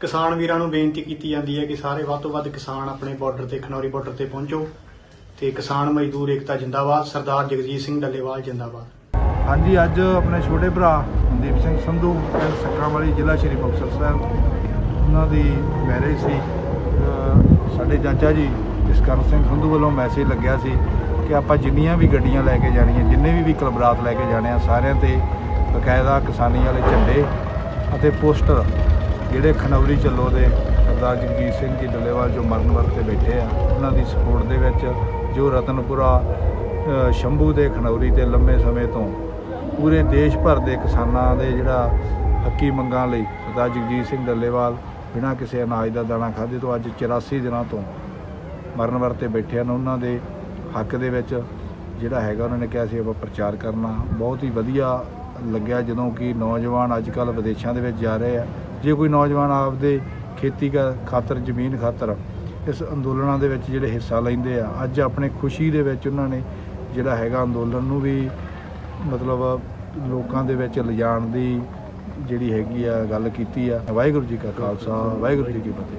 ਕਿਸਾਨ ਵੀਰਾਂ ਨੂੰ ਬੇਨਤੀ ਕੀਤੀ ਜਾਂਦੀ ਹੈ ਕਿ ਸਾਰੇ ਵੱਧ ਤੋਂ ਵੱਧ ਕਿਸਾਨ ਆਪਣੇ ਬਾਰਡਰ ਤੇ, ਖਨੌਰੀ ਬਾਰਡਰ ਤੇ ਪਹੁੰਚੋ ਤੇ ਕਿਸਾਨ ਮਜ਼ਦੂਰ ਏਕਤਾ ਜਿੰਦਾਬਾਦ, ਸਰਦਾਰ ਜਗਜੀਤ ਸਿੰਘ ਡੱਲੇਵਾਲ ਜਿੰਦਾਬਾਦ। ਹਾਂਜੀ, ਅੱਜ ਆਪਣੇ ਛੋਟੇ ਭਰਾ ਮਨਦੀਪ ਸਿੰਘ ਸੰਧੂ ਪਿੰਡ ਸੱਕਰਾਂ ਵਾਲੀ ਜ਼ਿਲ੍ਹਾ ਸ਼੍ਰੀ ਮੁਕਤਸਰ ਸਾਹਿਬ, ਉਹਨਾਂ ਦੀ ਮੈਰਿਜ ਸੀ। ਸਾਡੇ ਚਾਚਾ ਜੀ ਜਸਕਰਨ ਸਿੰਘ ਸੰਧੂ ਵੱਲੋਂ ਮੈਸੇਜ ਲੱਗਿਆ ਸੀ ਕਿ ਆਪਾਂ ਜਿੰਨੀਆਂ ਵੀ ਗੱਡੀਆਂ ਲੈ ਕੇ ਜਾਣੀਆਂ, ਜਿੰਨੇ ਵੀ ਵਹੀਕਲ ਬਰਾਤ ਲੈ ਕੇ ਜਾਣੇ ਆ ਸਾਰਿਆਂ ਤੇ ਬਕਾਇਦਾ ਕਿਸਾਨੀ ਵਾਲੇ ਝੰਡੇ ਅਤੇ ਪੋਸਟਰ ਜਿਹੜੇ ਖਨੌਰੀ ਚੱਲੋ ਦੇ ਸਰਦਾਰ ਜਗਜੀਤ ਸਿੰਘ ਜੀ ਡੱਲੇਵਾਲ ਜੋ ਮਰਨ ਵਰਤੇ ਬੈਠੇ ਆ, ਉਹਨਾਂ ਦੀ ਸਪੋਰਟ ਦੇ ਵਿੱਚ ਜੋ ਰਤਨਪੁਰਾ ਸ਼ੰਭੂ ਦੇ ਖਨੌਰੀ ਤੇ ਲੰਮੇ ਸਮੇਂ ਤੋਂ ਪੂਰੇ ਦੇਸ਼ ਭਰ ਦੇ ਕਿਸਾਨਾਂ ਦੇ ਜਿਹੜਾ ਹੱਕੀ ਮੰਗਾਂ ਲਈ ਸਰਦਾਰ ਜਗਜੀਤ ਸਿੰਘ ਡੱਲੇਵਾਲ ਬਿਨਾਂ ਕਿਸੇ ਅਨਾਜ ਦਾ ਦਾਣਾ ਖਾਧੇ ਤੋਂ ਅੱਜ 84 ਦਿਨਾਂ ਤੋਂ ਮਰਨ ਵਰਤੇ ਬੈਠੇ ਹਨ। ਉਹਨਾਂ ਦੇ ਹੱਕ ਦੇ ਵਿੱਚ ਜਿਹੜਾ ਹੈਗਾ, ਉਹਨਾਂ ਨੇ ਕਿਹਾ ਸੀ ਆਪਾਂ ਪ੍ਰਚਾਰ ਕਰਨਾ। ਬਹੁਤ ਹੀ ਵਧੀਆ ਲੱਗਿਆ ਜਦੋਂ ਕਿ ਨੌਜਵਾਨ ਅੱਜ ਕੱਲ ਵਿਦੇਸ਼ਾਂ ਦੇ ਵਿੱਚ ਜਾ ਰਹੇ ਆ। ਜੇ ਕੋਈ ਨੌਜਵਾਨ ਆਪਦੇ ਖੇਤੀ ਦਾ ਖਾਤਰ, ਜ਼ਮੀਨ ਖਾਤਰ ਇਸ ਅੰਦੋਲਨਾਂ ਦੇ ਵਿੱਚ ਜਿਹੜੇ ਹਿੱਸਾ ਲੈਂਦੇ ਆ, ਅੱਜ ਆਪਣੇ ਖੁਸ਼ੀ ਦੇ ਵਿੱਚ ਉਹਨਾਂ ਨੇ ਜਿਹੜਾ ਹੈਗਾ ਅੰਦੋਲਨ ਨੂੰ ਵੀ ਮਤਲਬ ਲੋਕਾਂ ਦੇ ਵਿੱਚ ਲਿਜਾਣ ਦੀ ਜਿਹੜੀ ਹੈਗੀ ਆ ਗੱਲ ਕੀਤੀ ਆ। ਵਾਹਿਗੁਰੂ ਜੀ ਕਾ ਖਾਲਸਾ, ਵਾਹਿਗੁਰੂ ਜੀ ਕੀ ਫਤਿਹ।